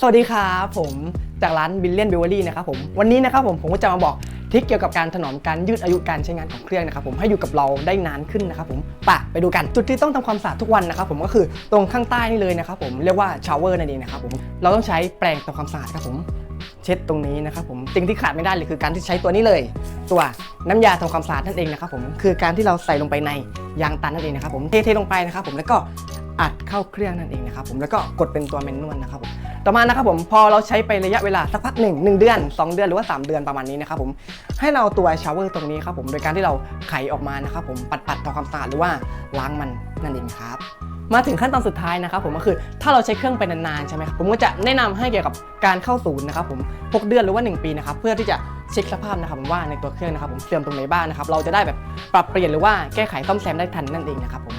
สวัสดีครับผมจากร้านบิลเลียนเบเวอรี่นะครับผมวันนี้นะครับผมผมก็จะมาบอกทริคเกี่ยวกับการถนอมการยืดอายุการใช้งานของเครื่องนะครับผมให้อยู่กับเราได้นานขึ้นนะครับผมปะไปดูกันจุดที่ต้องทำความสะอาดทุกวันนะครับผมก็คือตรงข้างใต้นี่เลยนะครับผมเรียกว่าชาวเวอร์นั่นเองนะครับผมเราต้องใช้แปรงทำความสะอาดครับผมเช็ดตรงนี้นะครับผมสิ่งที่ขาดไม่ได้เลยคือการที่ใช้ตัวนี้เลย ตัวน้ำยาทำความสะอาดนั่นเองนะครับผมคือการที่เราใส่ลงไปในยางตันนั่นเองนะครับผมเทๆลงไปนะครับผมแล้วก็ อัดเข้าเครื่องนั่นเองนะครับผมแล้วก็กดเป็นตัวแมนนวลนะครับผมต่อมานะครับผมพอเราใช้ไประยะเวลาสักพักหนึ่งหนึ่งเดือน 2 เดือนหรือว่า 3 เดือนประมาณนี้นะครับผมให้เราตัวชาวเวอร์ตรงนี้ครับผมโดยการที่เราไขออกมานะครับผมปัดปัดๆทำความสะอาดหรือว่าล้างมันนั่นเองครับมาถึงขั้นตอนสุดท้ายนะครับผมก็คือถ้าเราใช้เครื่องไปนานๆใช่ไหมครับผมก็จะแนะนำให้เกี่ยวกับการเข้าศูนย์นะครับผม6เดือนหรือว่า 1 ปีนะครับเพื่อที่จะเช็คสภาพนะครับผมว่าในตัวเครื่องนะครับผมเสื่อมตรงไหนบ้างนะครับเราจะได้แบบปรับเปลี่ยนหรือว่าแก้ไขซ่อมแซมได้ทันนั่นเองนะครับผม